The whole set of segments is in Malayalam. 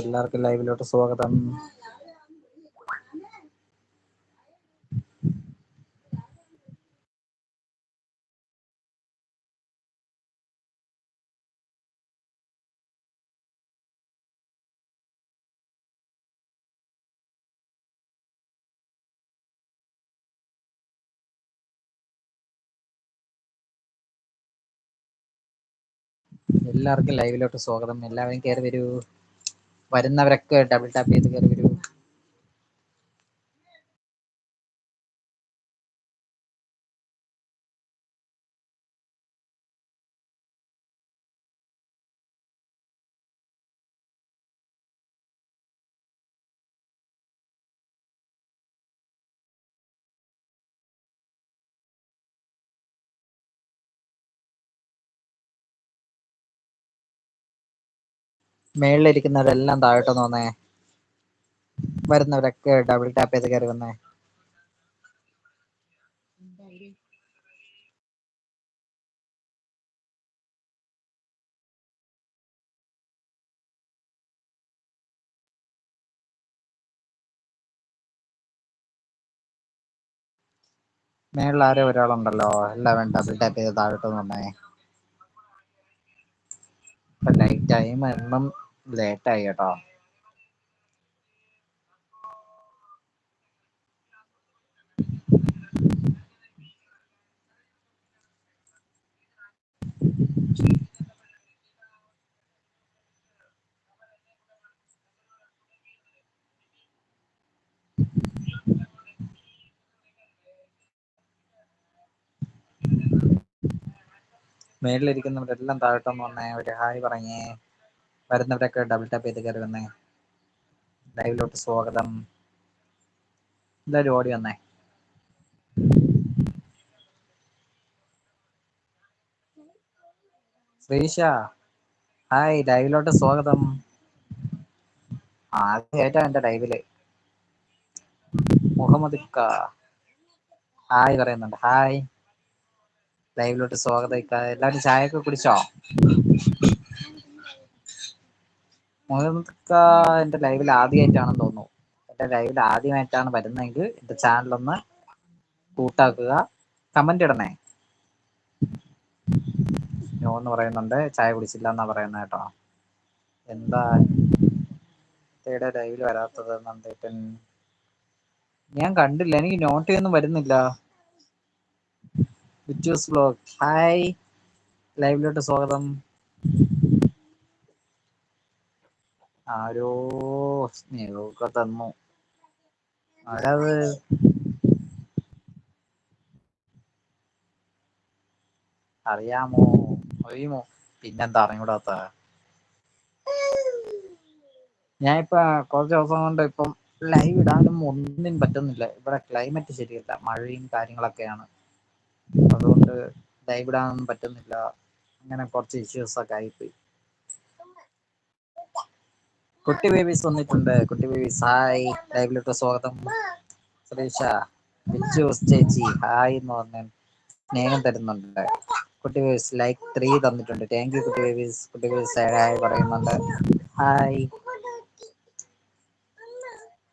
എല്ലാവർക്കും ലൈവിലോട്ട് സ്വാഗതം. എല്ലാവർക്കും ലൈവിലോട്ട് സ്വാഗതം. എല്ലാവരും കയറി വരൂ. വരുന്നവരൊക്കെ ഡബിൾ ടാപ്പ് ചെയ്ത് കയറി വരൂ മേളിലിരിക്കുന്നവരെല്ലാം താഴോട്ടൊന്ന് വന്നേ. വരുന്നവരൊക്കെ ഡബിൾ ടാപ്പ് ചെയ്ത് കയറി വന്നേ. മേളിൽ ആരോ ഒരാളുണ്ടല്ലോ. എല്ലാവരും ഡബിൾ ടാപ്പ് ചെയ്ത് താഴോട്ട് വന്നേ. ലൈറ്റ് നൈറ്റ് ടൈം എന്നും ലേറ്റ് ആയി കേട്ടോ. മേളിലിരിക്കുന്നവരെല്ലാം താഴോട്ടൊന്ന് വന്നേ ഒരു ഹായ് പറഞ്ഞേ. വരുന്നവരൊക്കെ ഡബിൾ ടാപ്പ് ചെയ്ത് കയറി വന്നേ. ലൈവിലോട്ട് സ്വാഗതം. എല്ലാവരും ഓടി വന്നേ. ശ്രീഷ ഹായ് ലൈവിലോട്ട് സ്വാഗതം. ആദ്യമായിട്ടാ എന്റെ ലൈവിൽ. മുഹമ്മദ് ഹായ് പറയുന്നുണ്ട്. ഹായ്. ലൈവിലോട്ട് സ്വാഗതം എല്ലാവരും ചായ ഒക്കെ കുടിച്ചോ? മുഹമ്മദ് എന്റെ ലൈവിൽ ആദ്യമായിട്ടാണെന്ന് തോന്നുന്നു. എന്റെ ലൈവിൽ ആദ്യമായിട്ടാണ് വരുന്നതെങ്കിൽ എന്റെ ചാനലൊന്ന് കൂട്ടാക്കുക. കമന്റ് ഇടണേ. നോ എന്ന് പറയുന്നുണ്ട്. ചായ കുടിച്ചില്ല എന്നാ പറയുന്നത് കേട്ടോ. എന്താ ഇത്തയുടെ ലൈവിൽ വരാത്തത് നന്ദേട്ടൻ? ഞാൻ കണ്ടില്ല. എനിക്ക് നോട്ട് ഒന്നും വരുന്നില്ല. ബ്ലോഗ് ഹായ് ലൈവിലോട്ട് സ്വാഗതം. ആരോ സ്നേഹമൊക്കെ തന്നു. ആരത്? അറിയാമോ? അറിയുമോ? പിന്നെന്താ അറിഞ്ഞൂടാത്ത ഞാൻ ഇപ്പൊ കുറച്ച് ദിവസം കൊണ്ട് ഇപ്പം ലൈവ് ഇടാനും ഒന്നിനും പറ്റുന്നില്ല. ഇവിടെ ക്ലൈമറ്റ് ശരിയല്ല. മഴയും കാര്യങ്ങളൊക്കെയാണ്. അതുകൊണ്ട് ലൈവ് ഇടാനൊന്നും പറ്റുന്നില്ല. അങ്ങനെ കുറച്ച് ഇഷ്യൂസ് ഒക്കെ ആയിപ്പോയി. കുട്ടി ബേബീസ് വന്നിട്ടുണ്ട്. കുട്ടി ബേബീസ്. ഹായ്. ലൈവിലോട്ട് സ്വാഗതം. ശ്രീഷ ബിജു ചേച്ചി ഹായ് എന്ന് പറഞ്ഞ സ്നേഹം തരുന്നുണ്ട്. കുട്ടി ബേബീസ് ലൈക്ക് ത്രീ തന്നിട്ടുണ്ട്. താങ്ക് യു കുട്ടി ബേബീസ്. കുട്ടി ബേബീസ് ഹായ് പറയുന്നുണ്ട്. ഹായ്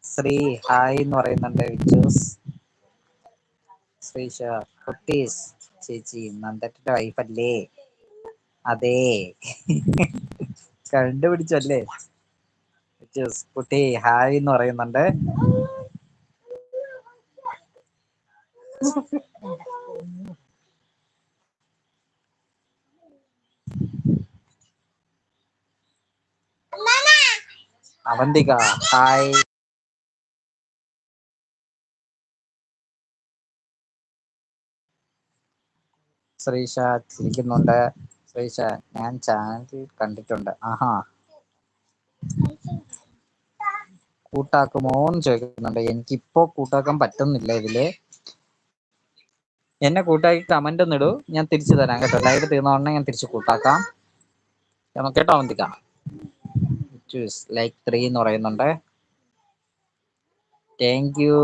ശ്രീ ഹായ് എന്ന് പറയുന്നുണ്ട് വിജൂസ് ശ്രീഷ കുട്ടീസ് ചേച്ചി നന്ദറ്റ വൈഫല്ലേ അതെ. കണ്ടുപിടിച്ചല്ലേ? വിജൂസ് കുട്ടി ഹായ് എന്ന് പറയുന്നുണ്ട്. അവന്തിക ഹായ് ശ്രീഷ ചിരിക്കുന്നുണ്ട്. ശ്രീഷ ഞാൻ ചാനൽ കണ്ടിട്ടുണ്ട്. ആഹാ. കൂട്ടാക്കുമോ എന്ന് ചോദിക്കുന്നുണ്ട്. എനിക്കിപ്പോ കൂട്ടാക്കാൻ പറ്റുന്നില്ല ഇതിൽ. എന്നെ കൂട്ടാക്കി കമന്റ് ഇടൂ. ഞാൻ തിരിച്ചു തരാം കേട്ടോ. ലൈവ് തീർന്നോടനെ ഞാൻ തിരിച്ചു കൂട്ടാക്കാം. നമുക്ക് കേട്ടോ അവന്തിക്കാം ലൈക്ക് ത്രീ എന്ന് പറയുന്നുണ്ട്. താങ്ക് യു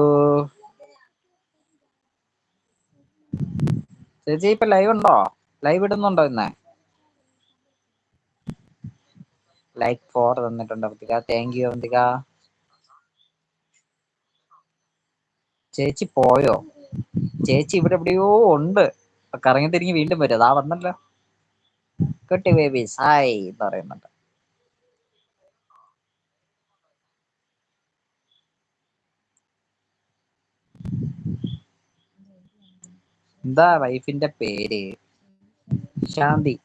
ചേച്ചി ഇപ്പൊ ലൈവ് ഉണ്ടോ? ലൈവ് ഇടുന്നുണ്ടോ ഇന്ന്? ലൈക്ക് ഫോർ തന്നിട്ടുണ്ട് അവന്തിക. Thank you Avanthika. ചേച്ചി പോയോ? ചേച്ചി ഇവിടെ എവിടെയോ ഉണ്ട്. കറങ്ങി തിരിഞ്ഞ് വീണ്ടും വരും. അതാ വന്നല്ലോ. കുട്ടി ബേബി ഹായ് എന്ന് പറയുന്നുണ്ട്. എന്താ വൈഫിന്റെ പേര്? ശാന്തി.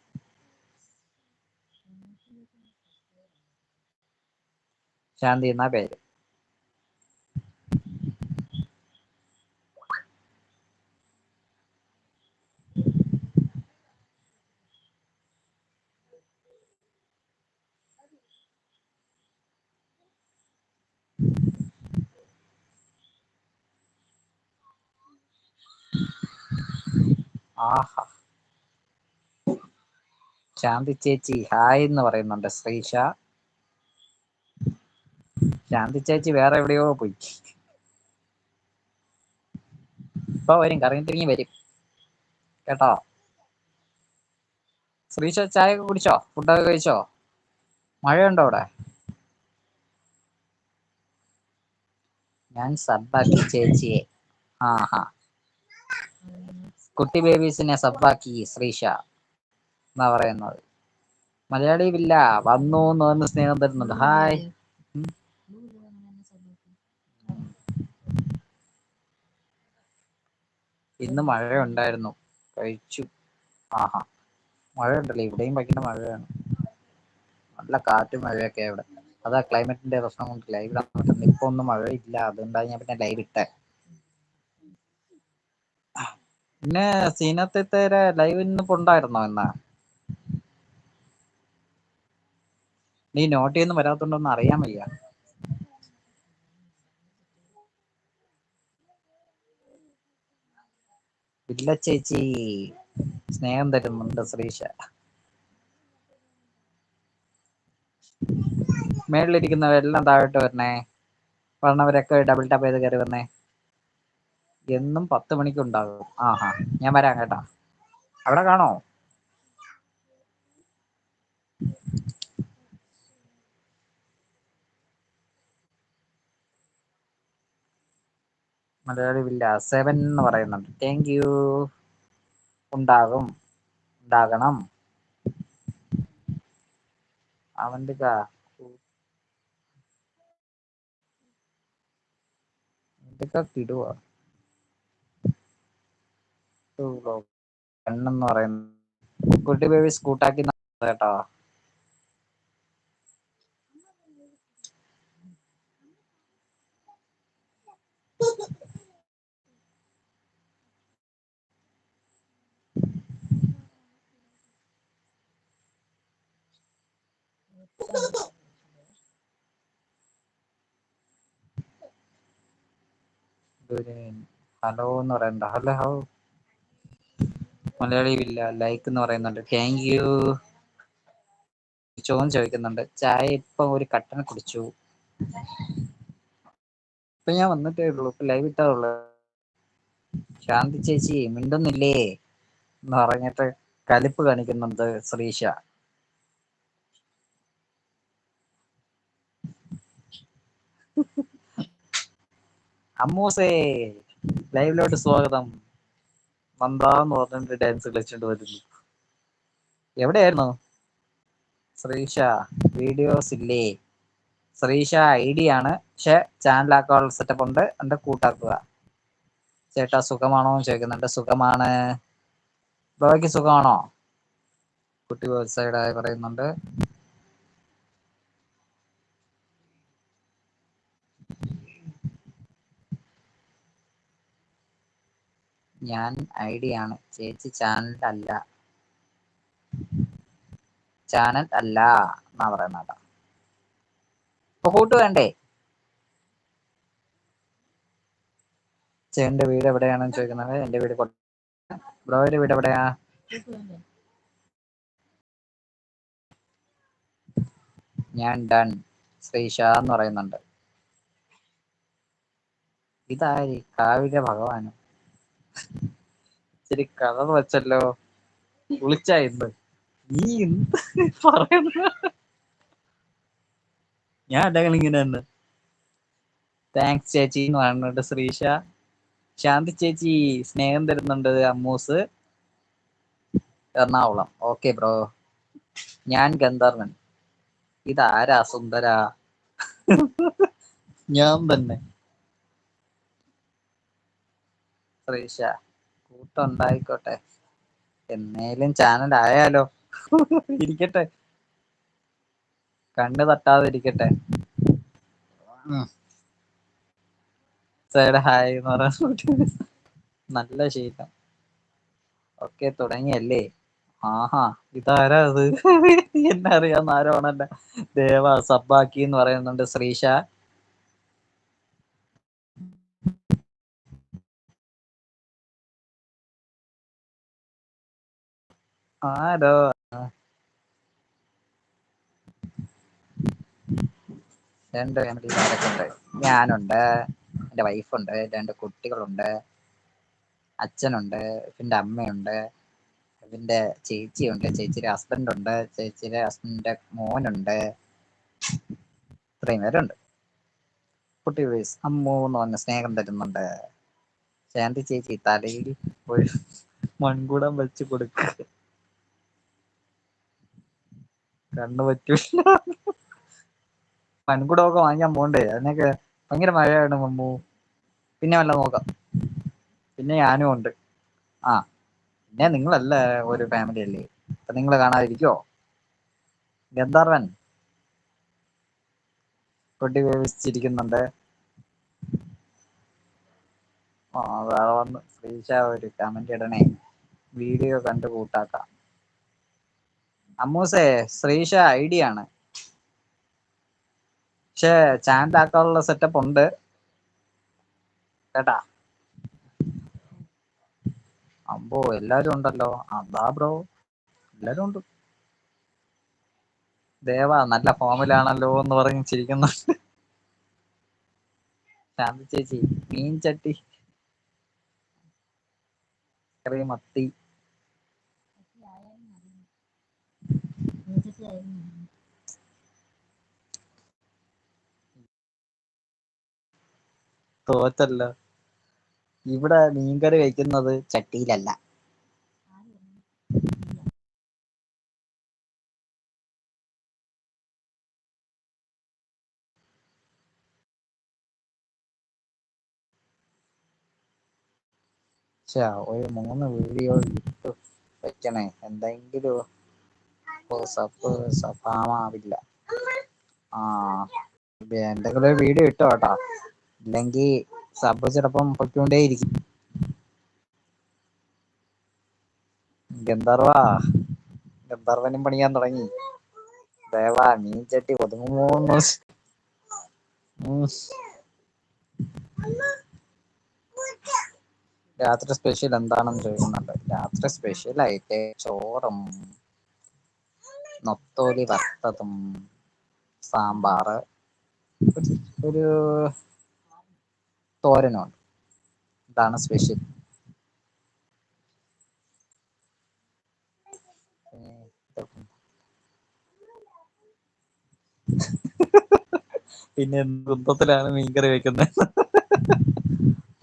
ശാന്തി എന്നാ പേര്? ആഹാ. ശാന്തി ചേച്ചി ഹായ് എന്ന് പറയുന്നുണ്ട്. ശ്രീഷ. ശാന്തി ചേച്ചി വേറെ എവിടെയോ പോയി. ഇപ്പൊ വരും. കറങ്ങി തിരിഞ്ഞ് വരും. കേട്ടോ? ശ്രീഷ ചായ ഒക്കെ കുടിച്ചോ? ഫുഡൊക്കെ കഴിച്ചോ? മഴയുണ്ടോ അവിടെ? ഞാൻ സബ്ബാക്കി ചേച്ചിയെ. ആഹാ. കുട്ടി ബേബീസിനെ സബ്ബാക്കി ശ്രീഷ എന്നാ പറയുന്നത്. മലയാളി ഇല്ല വന്നു എന്ന് സ്നേഹം തരുന്നുണ്ട്. ഹായ്. ഇന്ന് മഴ ഉണ്ടായിരുന്നു കഴിച്ചു. ആഹാ. മഴ ഉണ്ടല്ലോ ഇവിടെയും ഭയങ്കര മഴയാണ്. നല്ല കാറ്റും മഴയൊക്കെ ഇവിടെ അതാ ക്ലൈമറ്റിന്റെ പ്രശ്നം കൊണ്ട് ലൈവ് ഇടാൻ പറ്റുന്നില്ല ഇപ്പൊ ഒന്നും മഴയില്ല. അതുകൊണ്ടാണ് ഞാൻ പിന്നെ ലൈവ് ഇട്ടേ. പിന്നെ സീനത്തെ ലൈവ് ഇന്നിപ്പോ ഉണ്ടായിരുന്നോ എന്നാ നീ നോട്ട് ചെയ്യുന്ന വരാത്തോണ്ടൊന്നും അറിയാൻ വയ്യ. ഇല്ല ചേച്ചി. സ്നേഹം തരുന്നുണ്ട് ശ്രീഷ. മേളിലിരിക്കുന്നവരെല്ലാം താഴോട്ട് വരണേ. പറഞ്ഞവരൊക്കെ ഡബിൾ ടാപ്പ് ചെയ്ത് കയറി വന്നേ എന്നും പത്ത് മണിക്ക് ഉണ്ടാകും ആഹാ ഞാൻ വരാം കേട്ടാ. അവിടെ കാണോ? മലയാളി വില്ല സെവൻ എന്ന് പറയുന്നുണ്ട്. താങ്ക് യു ഉണ്ടാകും. ഉണ്ടാകണം. അവന്റെ എന്തൊക്കെ കിടുവാ കണ്ണെന്ന് പറയുന്നത് കുട്ടി ബേബി സ്കൂട്ടാക്കി കേട്ടോ. ഹലോ എന്ന് പറയണ്ട. ഹലോ ഹൗ മലയാളി ഇല്ല ലൈക്ക് എന്ന് പറയുന്നുണ്ട്. താങ്ക് യു ചോദ്യം ചോദിക്കുന്നുണ്ട്. ചായ ഇപ്പൊ ഒരു കട്ടൻ കുടിച്ചു. ഇപ്പൊ ഞാൻ വന്നിട്ടേ ഉള്ളൂ. ഇപ്പൊ ലൈവ് ഇട്ടേ ഉള്ളൂ ശാന്തി ചേച്ചി മിണ്ടുന്നില്ലേ? എന്ന് പറഞ്ഞിട്ട് കലിപ്പ് കാണിക്കുന്നുണ്ട് ശ്രീഷ. അമ്മൂസേ ലൈവിലോട്ട് സ്വാഗതം. നന്ദാന്ന് പറഞ്ഞിട്ട് ഡാൻസ് കളിച്ചിട്ട് വരുന്നു. എവിടെയായിരുന്നു? ശ്രീഷ വീഡിയോസ് ഇല്ലേ? ശ്രീഷ ഐ ഡി ആണ്. പക്ഷെ ചാനലാക്കാനുള്ള സെറ്റപ്പ് ഉണ്ട്. എന്റെ കൂട്ടാക്കുക. ചേട്ടാ സുഖമാണോ എന്ന് ചോദിക്കുന്നുണ്ട്. സുഖമാണ്. ബാക്കി സുഖമാണോ? കുട്ടി സൈഡായി പറയുന്നുണ്ട്. ഞാൻ ഐ ഡി ആണ്. ചേച്ചി ചാനൽ അല്ല. ചാനൽ അല്ല എന്നാ പറയുന്നത് അപ്പൊ കൂട്ട് വേണ്ടേ? ചേട്ടന്റെ വീട് എവിടെയാണെന്ന് ചോദിക്കുന്നത്? എന്റെ വീട് ബ്രോയുടെ വീട് എവിടെയാ? ഞാൻ ഡൺ. ശ്രീഷ എന്ന് പറയുന്നുണ്ട്. ഇതായി കാവിക ഭഗവാനും? ഇച്ചിരി കഥ വെച്ചല്ലോ. വിളിച്ചായിരുന്നു നീ എന്ത് പറയുന്ന ഞാൻ അല്ലെങ്കിൽ ഇങ്ങനെ തന്നെ. താങ്ക്സ് ചേച്ചി. എന്ന് പറയുന്നുണ്ട് ശ്രീഷ. ശാന്തി ചേച്ചി സ്നേഹം തരുന്നുണ്ട് അമ്മൂസ്. എറണാകുളം. ഓക്കെ ബ്രോ ഞാൻ ഗന്ധർവൻ. ഇതാരാ സുന്ദര? ഞാൻ തന്നെ. ശ്രീഷ കൂട്ടുണ്ടായിക്കോട്ടെ. എന്നേലും ചാനൽ ആയാലോ. ഇരിക്കട്ടെ. കണ്ണ് തട്ടാതിരിക്കട്ടെ. സൈഡ് ഹായ് എന്ന് പറയാൻ നല്ല ശീലം. ഓക്കെ തുടങ്ങിയല്ലേ? ആഹാ ഇതാരാ അത്? എന്നറിയാന്ന് ആരോണല്ല ദേവ സബ്ബാക്കി എന്ന് പറയുന്നുണ്ട് ശ്രീഷ. ആരോ രണ്ട് ഫാമിലിക്കാരൊക്കെ ഉണ്ട്? ഞാനുണ്ട് എന്റെ വൈഫുണ്ട് രണ്ട് കുട്ടികളുണ്ട് അച്ഛനുണ്ട് പിന്നെ അമ്മയുണ്ട് പിന്നെ ചേച്ചിയുണ്ട് ചേച്ചിയുടെ ഹസ്ബൻഡ് ഉണ്ട് ചേച്ചിയുടെ ഹസ്ബൻഡിന്റെ മോനുണ്ട് ഇത്രയും പേരുണ്ട്. കുട്ടി വയസ്സ് അമ്മൂ എന്ന് പറഞ്ഞ സ്നേഹം തരുന്നുണ്ട്. ശാന്തി ചേച്ചി തലയിൽ ഒരു മൺകുടം വെച്ച് കൊടുക്കുക കണ്ണു പറ്റൂല. മൺകുടമൊക്കെ വാങ്ങിക്കാൻ പോണ്ടേ? അതിനൊക്കെ ഭയങ്കര മഴയാണ് മമ്മു. പിന്നെ വല്ല നോക്കാം. പിന്നെ ഞാനും ഉണ്ട്. ആ പിന്നെ നിങ്ങളല്ല ഒരു ഫാമിലി അല്ലേ? അപ്പൊ നിങ്ങൾ കാണാതിരിക്കോ? ഗന്ധർവൻ. കൊട്ടി വേവിച്ചിരിക്കുന്നുണ്ട്. ആ വേറെ വന്ന് ശ്രീഷ ഒരു കമന്റ് ഇടണേ. വീഡിയോ കണ്ട് കൂട്ടാക്കാം. അമ്മൂസേ ശ്രീഷ ഐഡിയ ആണ്. പക്ഷെ ചാൻഡ് ആക്കാനുള്ള സെറ്റപ്പ് ഉണ്ട്. കേട്ടാ? അമ്പോ എല്ലാരും ഉണ്ടല്ലോ. അതാ ബ്രോ എല്ലാരും ഉണ്ട്. ദേവ നല്ല ഫോമിലാണല്ലോ എന്ന് പറഞ്ഞ് ചിരിക്കുന്നുണ്ട് ചേച്ചി മീൻ ചട്ടി. മത്തി. തോറ്റല്ല. ഇവിടെ മീൻകറി വെക്കുന്നത് ചട്ടിയിലല്ല. ഒരു മൂന്ന് വീഡിയോ ഇട്ടു വെക്കണേ. എന്തെങ്കിലും സപ്പ് സഫാമാവില്ല ആ എന്തെങ്കിലും ഒരു വീഡിയോ ഇട്ടോ കേട്ടാ ഇല്ലെങ്കിൽ സബ് ചിലപ്പം പൊയ്ക്കൊണ്ടേയിരിക്കും. ഗന്ധർവ ഗന്ധർവനും പണിയാൻ തുടങ്ങി. ദേവാ മീൻ ചട്ടി ഒതുങ്ങുമോന്ന്. രാത്രി സ്പെഷ്യൽ എന്താണെന്ന് ചോദിക്കുന്നുണ്ട്. രാത്രി സ്പെഷ്യൽ ആയിട്ട് ചോറും നൊത്തോലി വറുത്തതും സാമ്പാർ ഒരു- തോരനുണ്ട്. ഇതാണ് സ്പെഷ്യൽ പിന്നെ വൃദ്ധത്തിലാണ് മീൻകറി വെക്കുന്നത്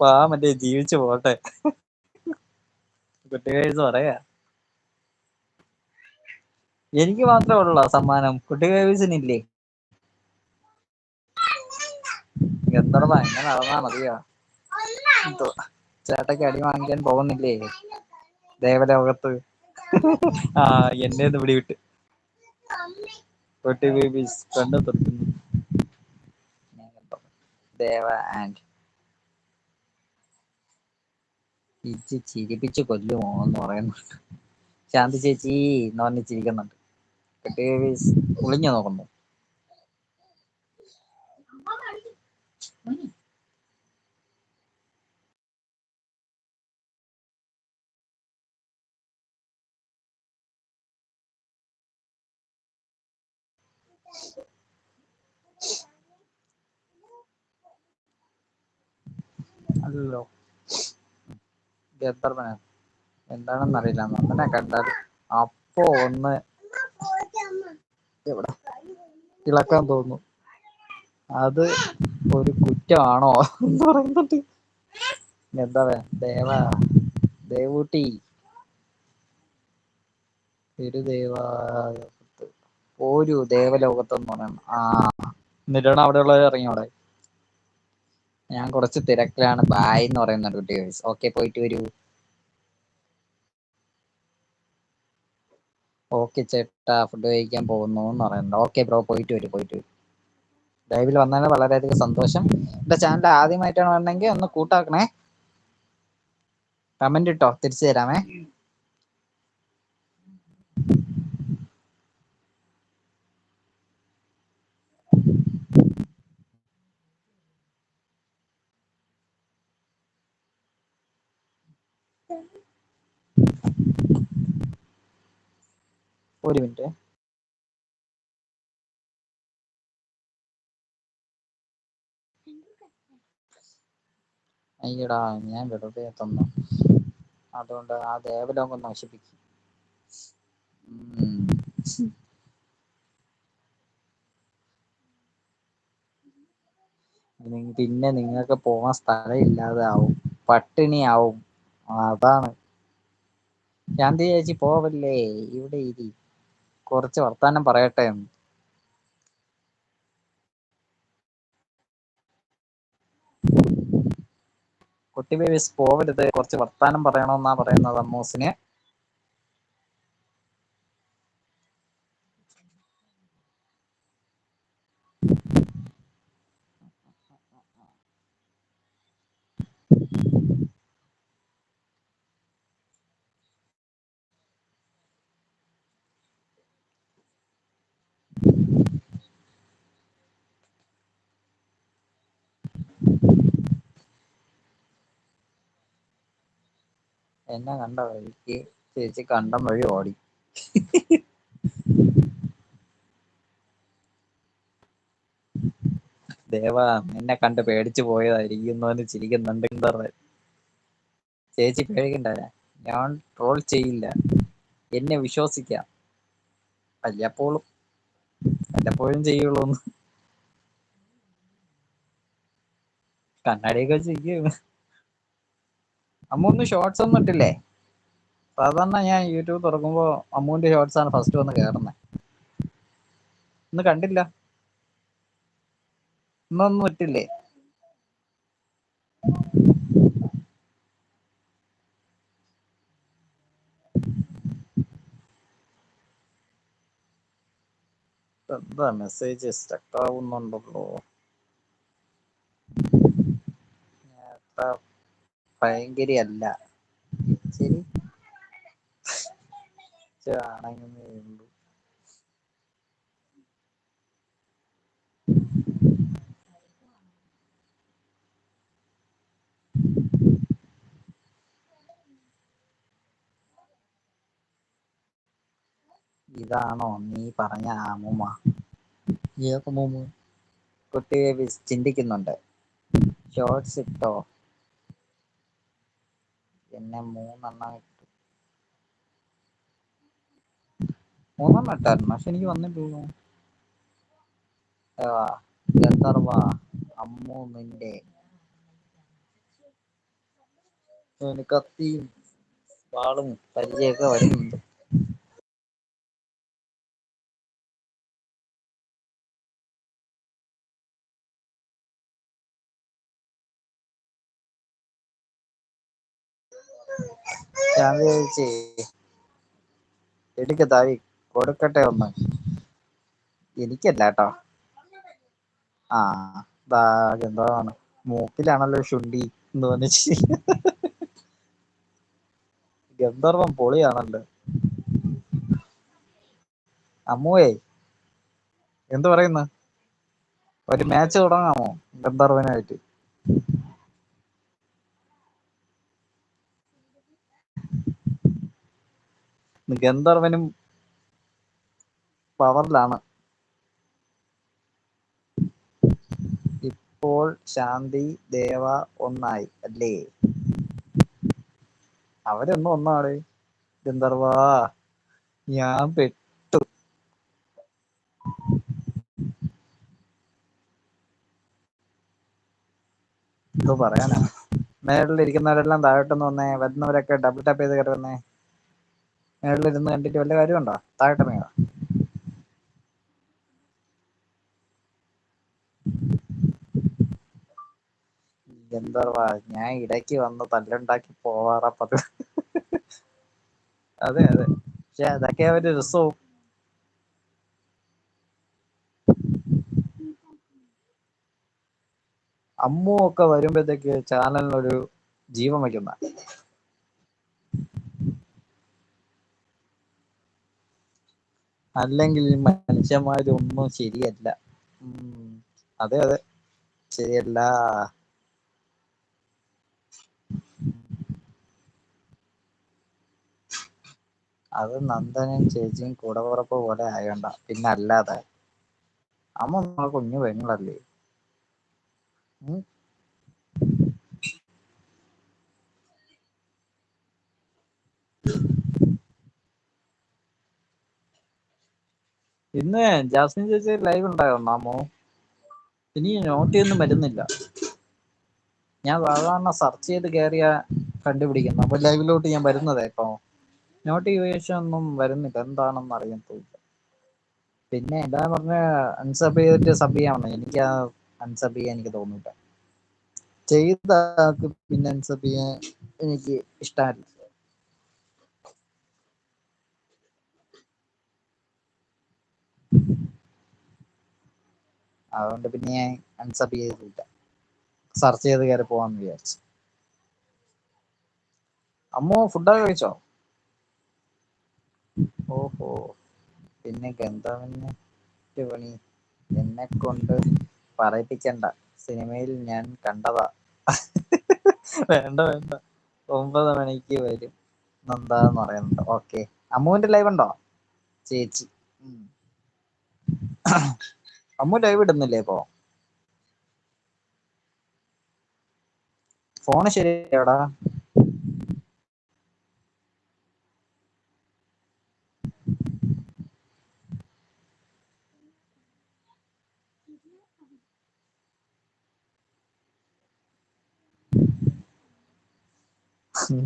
പാ മറ്റേ ജീവിച്ചു പോട്ടെ. കുട്ടികഴിച്ച് പറയാ. എനിക്ക് മാത്രമേ ഉള്ളൂ സമ്മാനം. കുട്ടികേഴ്സിനില്ലേ എന്തടാ എങ്ങനെ നടന്നാ മതിയോ? ചേട്ടക്ക് അടി വാങ്ങിക്കാൻ പോകുന്നില്ലേ? ദേവലോകത്ത്. ആ എന്നെ ഒന്ന് പിടിവിട്ട്. കുട്ടി ബേബീസ് കണ്ടു തുറക്കുന്നു. ദേവ ആൻഡ് ചിരിപ്പിച്ച് കൊല്ലുമോ എന്ന് പറയുന്നുണ്ട്. ശാന്തി ചേച്ചി എന്ന് പറഞ്ഞ് ചിരിക്കുന്നുണ്ട് ബേബീസ് ഒളിഞ്ഞു നോക്കുന്നു. അല്ലല്ലോ. ഗന്ധർവന എന്താണെന്ന് അറിയില്ല നന്ദനെ കണ്ടാൽ അപ്പോ ഒന്ന് എവിടെ? ഇളക്കാൻ തോന്നുന്നു. അത് ഒരു കുറ്റമാണോ എന്ന് പറയുന്നുണ്ട്. എന്താ ദേവ ദേവൂട്ടി. ഒരു ദേവലോകത്ത് എന്ന് പറയണം ആഹ് എന്നിട്ടാണ് അവിടെയുള്ളവർ ഇറങ്ങി അവിടെ. ഞാൻ കുറച്ച് തിരക്കിലാണ്. ബായ് എന്ന് പറയുന്നുണ്ട് കുട്ടി ഓക്കെ പോയിട്ട് വരൂ. ഓക്കെ ചേട്ടാ ഫുഡ് കഴിക്കാൻ പോകുന്നു എന്ന് പറയുന്നുണ്ട്. ഓക്കെ ബ്രോ പോയിട്ട് വരും പോയിട്ട് വരും. ലൈവിൽ വന്നതിന് വളരെയധികം സന്തോഷം. എന്റെ ചാനൽ ആദ്യമായിട്ടാണ് വന്നെങ്കിൽ ഒന്ന് കൂട്ടാക്കണേ. കമന്റ് ഇട്ടോ തിരിച്ചു തരാമേ. ഒരു മിനിറ്റ്. അയ്യടാ ഞാൻ വെറുതെ തന്നു. അതുകൊണ്ട് ആ ദേവലോകം നശിപ്പിക്കും. പിന്നെ നിങ്ങൾക്ക് പോവാൻ സ്ഥലം ഇല്ലാതെ ആവും. പട്ടിണിയാവും അതാണ്. ശാന്തി ചേച്ചി പോവല്ലേ? ഇവിടെ ഇരി. കുറച്ച് വർത്താനം പറയട്ടെ എന്ന്. കുട്ടി ബേബീസ് പോവരുത് കുറച്ച് വർത്താനം പറയണമെന്നാ പറയുന്നത് അമ്മൂസിന്. എന്നെ കണ്ട വഴിക്ക് ചേച്ചി കണ്ടം വഴി ഓടി. ദേവ എന്നെ കണ്ട് പേടിച്ചു ചിരിക്കുന്നുണ്ടെന്ന് ചിരിക്കുന്നുണ്ട് ചേച്ചി പേടിക്കണ്ട ഞാൻ ട്രോൾ ചെയ്യില്ല. എന്നെ വിശ്വസിക്കാം. വല്ലപ്പോഴും വല്ലപ്പോഴും ചെയ്യുള്ളൂ കണ്ണാടിയൊക്കെ ചെയ്യും അമ്മ ഒന്നും ഷോർട്സ് ഒന്നും ഇട്ടില്ലേ സാധാരണ ഞാൻ യൂട്യൂബ് തുറക്കുമ്പോ അമ്മൂന്റെ ഷോർട്സ് ആണ് ഫസ്റ്റ് വന്ന് കേറുന്നത് ഇന്ന് കണ്ടില്ല. ഇന്നൊന്നും ഇട്ടില്ലേ? എന്താ മെസ്സേജ് സ്റ്റക്ക് ആവുന്നുണ്ടല്ലോ. ഭയങ്കര അല്ല ശരി ആണെന്നേ ഇതാണോ നീ പറഞ്ഞ ആമുമ്മ കുട്ടിയെ ചിന്തിക്കുന്നുണ്ട്. ഷോർട്സ് ഇട്ടോ? പിന്നെ മൂന്നെണ്ണം ഇട്ടു. മൂന്നെണ്ണം ഇട്ടായിരുന്നു. പക്ഷെ എനിക്ക് വന്നിട്ടുള്ളൂ ഗന്ധർവ അമ്മു നിന്റെ കത്തിയും വാളും പരിചയമൊക്കെ വരുന്നുണ്ട്. ഞാൻ വിചാരിച്ചേ കൊടുക്കട്ടെ ഒന്ന്. എനിക്കല്ല കേട്ടോ ആ എന്താണ് മൂക്കിലാണല്ലോ ശുണ്ടി എന്ന് പറഞ്ഞിട്ട്. ഗന്ധർവം പൊളിയാണല്ലോ. അമ്മുവേ എന്ത് പറയുന്നു? ഒരു മാച്ച് തുടങ്ങാമോ ഗന്ധർവനായിട്ട്? ഗന്ധർവനും പവറിലാണ്. ഇപ്പോൾ ശാന്തി ദേവ ഒന്നായി അല്ലേ? അവരൊന്നും ഒന്നാണ്. ഗന്ധർവ ഞാൻ പെട്ടു. എന്തോ പറയാനാ? മേളിലിരിക്കുന്നവരെല്ലാം താഴോട്ടൊന്ന് വന്നേ വരുന്നവരൊക്കെ ഡബിൾ ടാപ്പ് ചെയ്ത് കയറി വന്നേ. മേളിലിരുന്ന് കണ്ടിട്ട് വല്ല കാര്യമുണ്ടോ? താഴോട്ടിറങ്ങി വാ ഗന്ധർവാ ഞാൻ ഇടയ്ക്ക് വന്ന് തല്ലുണ്ടാക്കി പോവാറാ പതിവ്. അതെ അതെ. പക്ഷെ അതൊക്കെ അവർ രസവും. അമ്മു ഒക്കെ വരുമ്പോഴത്തേക്ക് ചാനലിനൊരു ജീവൻ വയ്ക്കുന്ന. അല്ലെങ്കിൽ മനുഷ്യന്മാരൊന്നും ശരിയല്ല. അതെ അതെ. ശരിയല്ല. അത് നന്ദനും ചേച്ചിയും കൂടപ്പുറപ്പ് പോലെ ആയോണ്ട. പിന്നെ അല്ലാതെ അമ്മ നമ്മളെ കുഞ്ഞു പെങ്ങളല്ലേ? ഇന്ന് ജാസ്മിൻ ചേച്ചി ലൈവ് ഉണ്ടായിരുന്നാമോ ഇനി നോട്ടിയൊന്നും വരുന്നില്ല. ഞാൻ സാധാരണ സെർച്ച് ചെയ്ത് കയറിയ കണ്ടുപിടിക്കുന്നു അപ്പൊ ലൈവിലോട്ട് ഞാൻ വരുന്നതേ ഇപ്പൊ. നോട്ടിഫിക്കേഷൻ ഒന്നും വരുന്നില്ല. എന്താണെന്ന് അറിയാൻ അറിയത്തില്ല പിന്നെ എന്താ പറഞ്ഞ അൺസബ് ചെയ്തിട്ട് സബ് ചെയ്യാമെന്ന്. എനിക്ക് അൺസബ് ചെയ്യാൻ എനിക്ക് തോന്നിയിട്ട് ചെയ്ത പിന്നെ അൺസബ് ചെയ്യാൻ എനിക്ക് ഇഷ്ടമല്ല അതുകൊണ്ട് പിന്നെ ഞാൻ അൺസബ് ചെയ്തില്ല സെർച്ച് ചെയ്ത് കയറി പോവാന്ന് വിചാരിച്ചു. അമ്മോ ഫുഡൊക്കെ കഴിച്ചോ? ഓഹോ. പിന്നെ ഗന്ധവന് പണി. എന്നെ കൊണ്ട് പറയിപ്പിക്കണ്ട. സിനിമയിൽ ഞാൻ കണ്ടതാ. വേണ്ട വേണ്ട. ഒമ്പത് മണിക്ക് വരും. നന്ദാന്ന് പറയുന്നുണ്ട്. ഓക്കെ അമ്മുവിന്റെ ലൈവ് ഉണ്ടോ? ചേച്ചി. അമ്മു ലൈവ് ഇടുന്നില്ലേ ഇപ്പോ? ഫോണ് ശരിയാടാ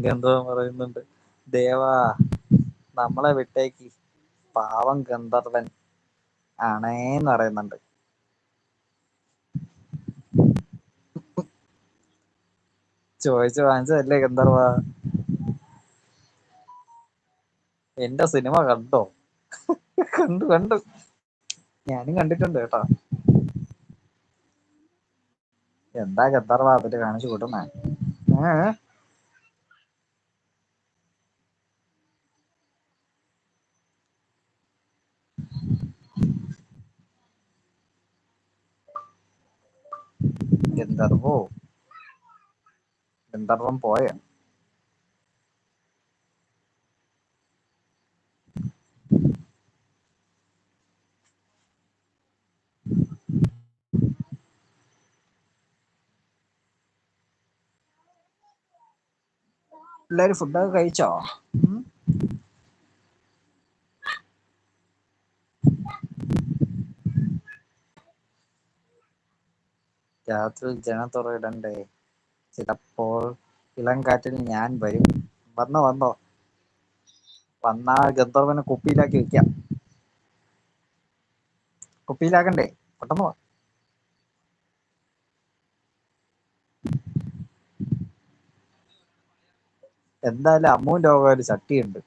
ഗന്ധർവൻ പറയുന്നുണ്ട്. ദേവാ നമ്മളെ വിട്ടേക്ക്. പാവം ഗന്ധർവൻ ആണേന്ന് പറയുന്നുണ്ട്. ചോദിച്ചു വാങ്ങിച്ചതല്ലേ ഗന്ധർവ എന്റെ സിനിമ കണ്ടോ? കണ്ടു കണ്ടു. ഞാനും കണ്ടിട്ടുണ്ട് കേട്ടോ. എന്താ ഗന്ധർവ അതിൽ കാണിച്ചു കൂട്ടുന്നേ. ഏഹ് ഗന്ധർവോ ഗന്ധർവൻ പോയോ? എല്ലാരും ഫുഡൊക്കെ കഴിച്ചോ? രാത്രി ജന ഇടണ്ടേ ചിലപ്പോൾ ഇളം കാറ്റിൽ ഞാൻ വരും. വന്നോ വന്നോ. വന്നാ ഗന്ധർവനെ കുപ്പിയിലാക്കി വെക്കാം. കുപ്പിയിലാക്കണ്ടേ? പെട്ടെന്ന് വാ. എന്തായാലും അമ്മുവിന്റെ വക ഒരു ചട്ടിയുണ്ട്.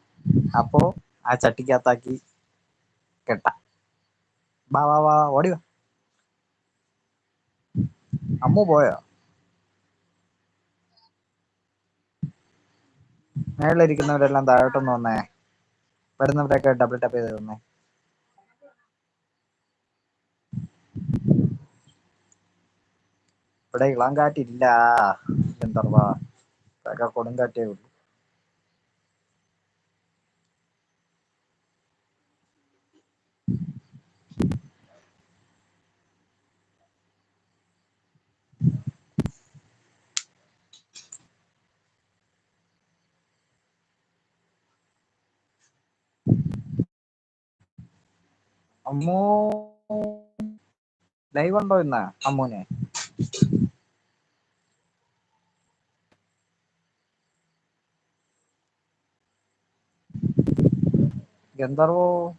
അപ്പോ ആ ചട്ടിക്കകത്താക്കി കെട്ട. വാ വാ വാ ഓടി വാ. അമ്മു പോയോ? മേളിലിരിക്കുന്നവരെല്ലാം താഴോട്ടൊന്ന് വന്നേ. വരുന്നവരൊക്കെ ഡബിൾ ടാപ്പ് ചെയ്ത് തന്നേ. ഇവിടെ ഇളം കാറ്റില്ല. ഗന്ധർവ ഇവിടെ കൊടുങ്കാറ്റേ ഉള്ളൂ. അമ്മു. ലൈവ് ഉണ്ടോ ഇന്ന് അമ്മുനെ ഗന്ധർവോ?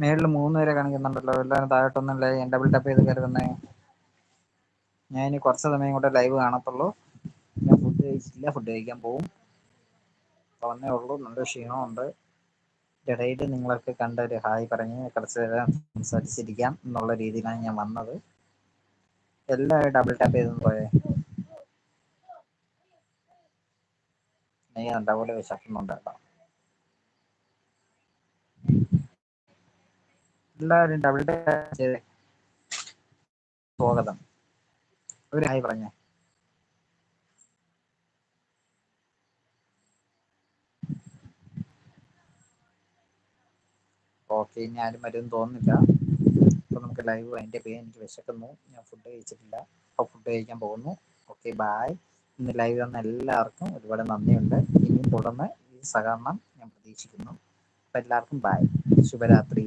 മേളിൽ മൂന്ന് പേരെ കാണിക്കുന്നുണ്ടല്ലോ. എല്ലാവരും താഴോട്ടൊന്നും ലൈവ് ഡബിൾ ടപ്പ് ചെയ്ത് കരുതുന്നേ. ഞാൻ ഇനി കുറച്ച് സമയം കൂടെ ലൈവ് കാണത്തുള്ളൂ. കഴിച്ചിട്ടില്ല ഫുഡ് കഴിക്കാൻ പോവും. വന്നേ ഉള്ളൂ. നല്ല ക്ഷീണമുണ്ട്. ഇടയിൽ നിങ്ങളൊക്കെ കണ്ട ഒരു ഹായ് പറഞ്ഞ് കുറച്ച് നേരം സംസാരിച്ചിരിക്കാം എന്നുള്ള രീതിയിലാണ് ഞാൻ വന്നത്. എല്ലാവരും ഡബിൾ ടാപ്പ് ചെയ്തെന്ന് പോയേ ഞാൻ ഡബിൾ വിശക്കുന്നുണ്ട് കേട്ടോ എല്ലാവരും ഡബിൾ ടാപ്പ് ചെയ്തേ സ്വാഗതം. ഒരു ഹായ് പറഞ്ഞേ. ഓക്കെ ഇനി ആരും തോന്നുന്നില്ല. അപ്പോൾ നമുക്ക് ലൈവ് അതിന്റെ പേര് എനിക്ക് വിശക്കുന്നു. ഞാൻ ഫുഡ് കഴിച്ചിട്ടില്ല. അപ്പൊ ഫുഡ് കഴിക്കാൻ പോകുന്നു. ഓക്കെ ബായ് ഇന്ന് ലൈവ് വന്ന എല്ലാവർക്കും ഒരുപാട് നന്ദിയുണ്ട്. ഇനിയും തുടർന്ന് ഈ സഹകരണം ഞാൻ പ്രതീക്ഷിക്കുന്നു. അപ്പോൾ എല്ലാവർക്കും ബായ് ശുഭരാത്രി.